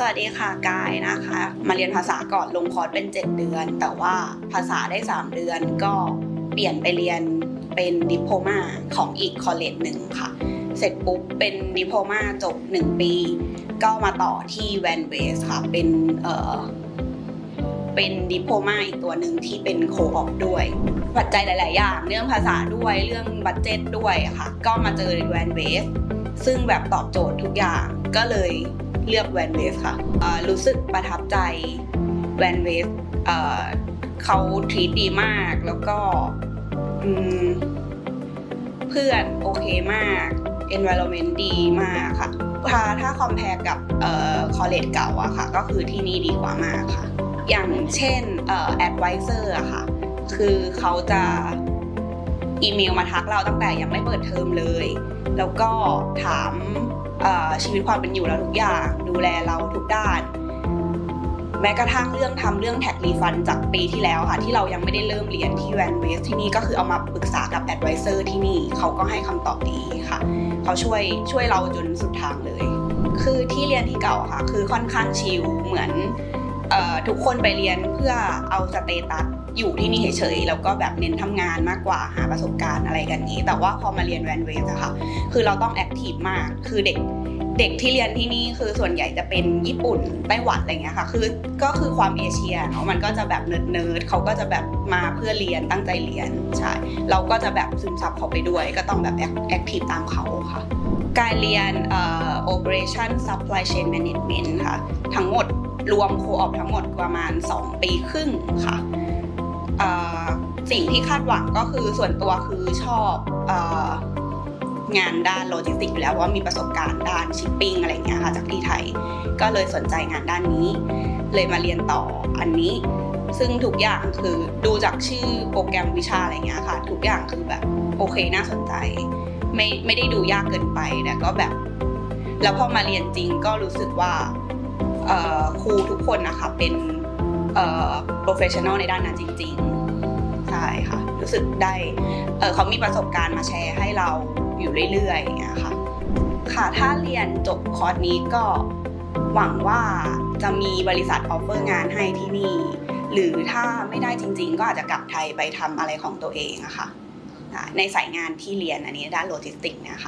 สวัสดีค่ะกายนะคะ มาเรียนภาษาก่อนลงคอร์สเป็น 7 เดือน แต่ว่าภาษาได้ 3 เดือนก็เปลี่ยนไปเรียนเป็นดิโพมาของอีกคอลเลจหนึ่งค่ะ เสร็จปุ๊บเป็นดิโพมาจบ 1 ปี ก็มาต่อที่แวนเวสค่ะเป็นเอ่อเป็นดิโพมาอีกตัวหนึ่งที่เป็นโคออปด้วย ปัจจัยหลาย ๆ อย่าง เรื่องภาษาด้วยเรื่องบัตเจ็ตด้วยค่ะ ก็มาเจอแวนเวส ซึ่งแบบตอบโจทย์ทุกอย่างก็เลยเลือกแวนเวสค่ะรู้สึกประทับใจแวนเวสเขาทีตดีมากแล้วก็เพื่อนโอเคมาก environment ดีมากค่ะถ้าถ้าคอมเพลกับเอ่อคอลเลจเก่าอะค่ะ ก็คือที่นี่ดีกว่ามากค่ะ อย่างเช่นเอ่อ advisor อะค่ะ คือเขาจะ อีเมลมาทักเราตั้งแต่ยังไม่เปิดเทอมเลย แล้วก็ถามชีวิตความเป็นอยู่เราทุกอย่างดูแลเราทุกด้าน แม้กระทั่งเรื่องทำเรื่องแท็กรีฟันจากปีที่แล้วค่ะ ที่เรายังไม่ได้เริ่มเรียนที่แวนเวสที่นี่ก็คือเอามาปรึกษากับแอดไวเซอร์ที่นี่เขาก็ให้คำตอบดีค่ะ เขาช่วยช่วยเราจนสุดทางเลย คือที่เรียนที่เก่าค่ะ คือค่อนข้างชิลเหมือน ทุกคนไปเรียนเพื่อเอาสเตตัสอยู่ที่นี่เฉยๆแล้วก็แบบเน้นทำงานมากกว่าหาประสบการณ์อะไรกันนี้ แต่ว่าพอมาเรียนแวนเวสอะค่ะ คือเราต้องแอคทีฟมาก คือเด็ก เด็กที่เรียนที่นี่คือส่วนใหญ่จะเป็นญี่ปุ่นไต้หวันอะไรเงี้ยค่ะ คือก็คือความเอเชียเนาะมันก็จะแบบเนิร์ดเนิร์ดเขาก็จะแบบมาเพื่อเรียนตั้งใจเรียนใช่เราก็จะแบบซึมซับเขาไปด้วย ก็ต้องแบบแอคทีฟตามเขาค่ะ การเรียนเอ่อ operation supply chain management ค่ะ ทั้งหมดรวมโคออปทั้งหมดประมาณ 2 ปีครึ่งค่ะสิ่งที่คาดหวังก็คือส่วนตัวคือชอบ งานด้านโลจิสติกส์อยู่แล้วเพราะว่ามีประสบการณ์ด้านชิปปิ้งอะไรเงี้ยค่ะจากที่ไทย ก็เลยสนใจงานด้านนี้ เลยมาเรียนต่ออันนี้ ซึ่งทุกอย่างคือดูจากชื่อโปรแกรมวิชาอะไรเงี้ยค่ะ ทุกอย่างคือแบบโอเคน่าสนใจ ไม่ไม่ได้ดูยากเกินไปแต่ก็แบบ แล้วพอมาเรียนจริงก็รู้สึกว่าครูทุกคนนะคะเป็น professional ในด้านนั้นจริง ๆ ใช่ค่ะ รู้สึกได้เเขามีประสบการณ์มาแชร์ให้เรา อยู่เรื่อยๆอย่างเงี้ยค่ะค่ะถ้าเรียนจบคอร์สนี้ก็หวังว่าจะมีบริษัทออฟเฟอร์งานให้ที่นี่ หรือถ้าไม่ได้จริง ๆ ก็อาจจะกลับไทยไปทำอะไรของตัวเองอะค่ะในสายงานที่เรียนอันนี้ด้านโลจิสติกส์เนี่ยค่ะ